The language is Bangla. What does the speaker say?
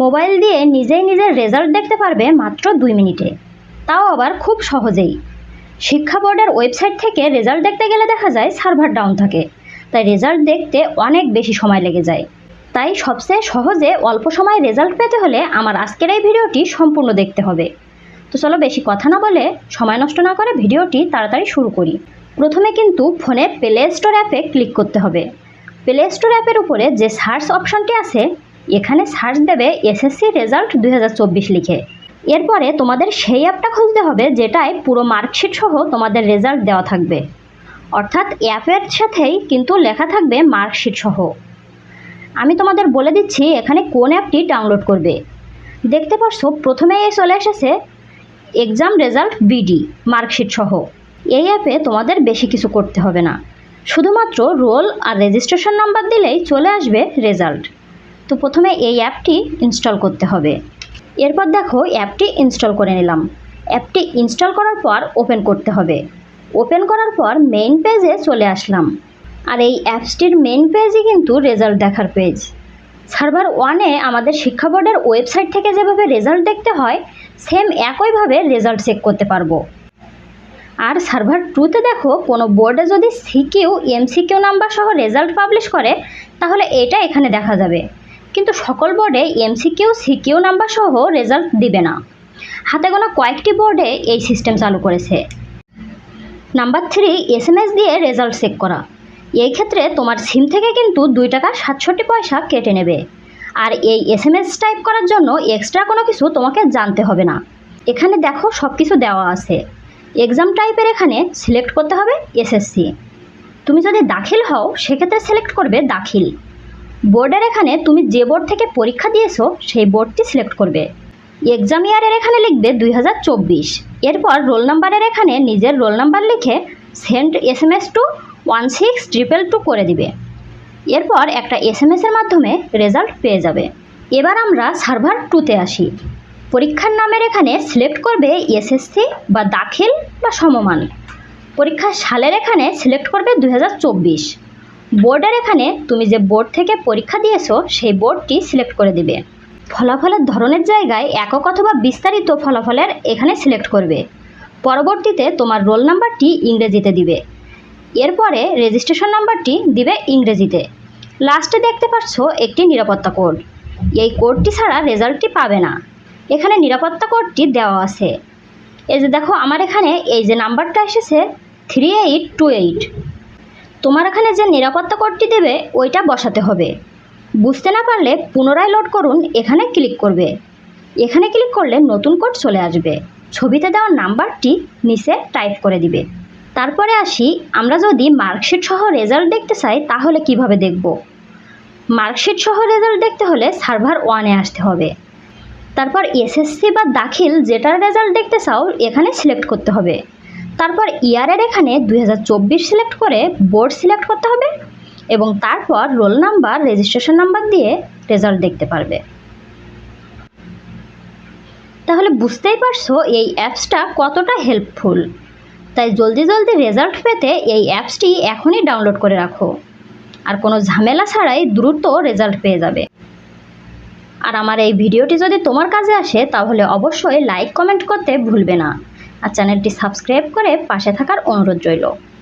মোবাইল দিয়ে নিজেই নিজের রেজাল্ট দেখতে পারবে মাত্র দুই মিনিটে। তাও আবার খুব সহজেই। শিক্ষা বোর্ডের ওয়েবসাইট থেকে রেজাল্ট দেখতে গেলে দেখা যায় সার্ভার ডাউন থাকে। তাই রেজাল্ট দেখতে অনেক বেশি সময় লেগে যায়। তাই সবচেয়ে সহজে অল্প সময়ে রেজাল্ট পেতে হলে আমার আজকের এই ভিডিওটি সম্পূর্ণ দেখতে হবে। তো চলো বেশি কথা না বলে সময় নষ্ট না করে ভিডিওটি তাড়াতাড়ি শুরু করি। প্রথমে কিন্তু ফোনে প্লে স্টোর অ্যাপে ক্লিক করতে হবে। প্লে স্টোর অ্যাপের উপরে যে সার্চ অপশনটি আছে এখানে সার্চ দেবে এসএসসি রেজাল্ট দু হাজার চব্বিশ লিখে। এরপরে তোমাদের সেই অ্যাপটা খুঁজতে হবে যেটায় পুরো মার্কশিট সহ তোমাদের রেজাল্ট দেওয়া থাকবে। অর্থাৎ অ্যাপের সাথেই কিন্তু লেখা থাকবে মার্কশিট সহ। আমি তোমাদের বলে দিচ্ছি এখানে কোন অ্যাপটি ডাউনলোড করবে। দেখতে পারছ, প্রথমেই চলে এসেছে এক্সাম রেজাল্ট বিডি মার্কশিট সহ। এই অ্যাপে তোমাদের বেশি কিছু করতে হবে না। শুধুমাত্র রোল আর রেজিস্ট্রেশন নাম্বার দিলেই চলে আসবে রেজাল্ট তো প্রথমে এই অ্যাপটি ইনস্টল করতে হবে। এরপর দেখো অ্যাপটি ইনস্টল করে নিলাম। অ্যাপটি ইনস্টল করার পর ওপেন করতে হবে। ওপেন করার পর মেইন পেজে চলে আসলাম। আর এই অ্যাপসটির মেইন পেজই কিন্তু রেজাল্ট দেখার পেজ। সার্ভার ওয়ানে আমাদের শিক্ষা বোর্ডের ওয়েবসাইট থেকে যেভাবে রেজাল্ট দেখতে হয়, সেম একইভাবে রেজাল্ট চেক করতে পারব। আর সার্ভার টুতে দেখো কোনো বোর্ডে যদি সিকিউ, এমসিকিউ নাম্বার সহ রেজাল্ট পাবলিশ করে, তাহলে এটা এখানে দেখা যাবে। কিন্তু সকল বোর্ডে এমসিকিউ সিকিউ নাম্বার সহ রেজাল্ট দিবে না। হাতে গোনা কয়েকটি বোর্ডে এই সিস্টেম চালু করেছে। Number three S M S দিয়ে রেজাল্ট চেক করা। এই ক্ষেত্রে তোমার সিম থেকে কিন্তু দুই টাকা সাতষট্টি পয়সা কেটে নেবে। আর এই এস এম এস টাইপ করার জন্য এক্সট্রা কোনো কিছু তোমাকে জানতে হবে না। এখানে দেখো সব কিছু দেওয়া আছে। এক্সাম টাইপের এখানে সিলেক্ট করতে হবে এসএসসি তুমি যদি দাখিল হও, সেক্ষেত্রে সিলেক্ট করবে দাখিল। বোর্ডের এখানে তুমি যে বোর্ড থেকে পরীক্ষা দিয়েছ, সেই বোর্ডটি সিলেক্ট করবে। এক্সাম ইয়ারের এখানে লিখবে দুই হাজার চব্বিশ। এরপর রোল নাম্বারের এখানে নিজের রোল নাম্বার লিখে send S M S two one six triple two করে দিবে। এরপর একটা এস এম এসের মাধ্যমে রেজাল্ট পেয়ে যাবে। এবার আমরা সার্ভার টুতে আসি। পরীক্ষার নামের এখানে সিলেক্ট করবে এসএসসি বা দাখিল বা সমমান। পরীক্ষার সালের এখানে সিলেক্ট করবে দু হাজার চব্বিশ। বোর্ডের এখানে তুমি যে বোর্ড থেকে পরীক্ষা দিয়েছ, সেই বোর্ডটি সিলেক্ট করে দিবে। ফলাফলের ধরনের জায়গায় একক অথবা বিস্তারিত ফলাফলের এখানে সিলেক্ট করবে। পরবর্তীতে তোমার রোল নাম্বারটি ইংরেজিতে দিবে। এরপরে রেজিস্ট্রেশন নাম্বারটি দিবে ইংরেজিতে। লাস্টে দেখতে পাচ্ছ একটি নিরাপত্তা কোড। এই কোডটি ছাড়া রেজাল্টটি পাবে না। এখানে নিরাপত্তা কোডটি দেওয়া আছে। এই যে দেখো, আমার এখানে এই যে নাম্বারটা এসেছে থ্রি এইট টু এইট তোমার এখানে যে নিরাপত্তা কোডটি দেবে, ওইটা বসাতে হবে। বুঝতে না পারলে পুনরায় লোড করুন, এখানে ক্লিক করবে। এখানে ক্লিক করলে নতুন কোড চলে আসবে। ছবিতে দেওয়া নাম্বারটি নিচে টাইপ করে দিবে। তারপরে আসি, আমরা যদি মার্কশিট সহ রেজাল্ট দেখতে চাই, তাহলে কীভাবে দেখব? মার্কশিট সহ রেজাল্ট দেখতে হলে সার্ভার ওয়ানে আসতে হবে। তারপর এসএসসি বা দাখিল যেটার রেজাল্ট দেখতে চাও, এখানে সিলেক্ট করতে হবে। তারপর ইয়ারের এখানে দু হাজার চব্বিশ সিলেক্ট করে বোর্ড সিলেক্ট করতে হবে এবং তারপর রোল নাম্বার রেজিস্ট্রেশন নাম্বার দিয়ে রেজাল্ট দেখতে পারবে। তাহলে বুঝতেই পারছ এই অ্যাপসটা কতটা হেল্পফুল তাই জলদি জলদি রেজাল্ট পেতে এই অ্যাপসটি এখনই ডাউনলোড করে রাখো। আর কোনো ঝামেলা ছাড়াই দ্রুত রেজাল্ট পেয়ে যাবে। আর আমার এই ভিডিওটি যদি তোমার কাজে আসে তাহলে অবশ্যই লাইক কমেন্ট করতে ভুলবে না। আর চ্যানেলটি সাবস্ক্রাইব করে পাশে থাকার অনুরোধ রইল।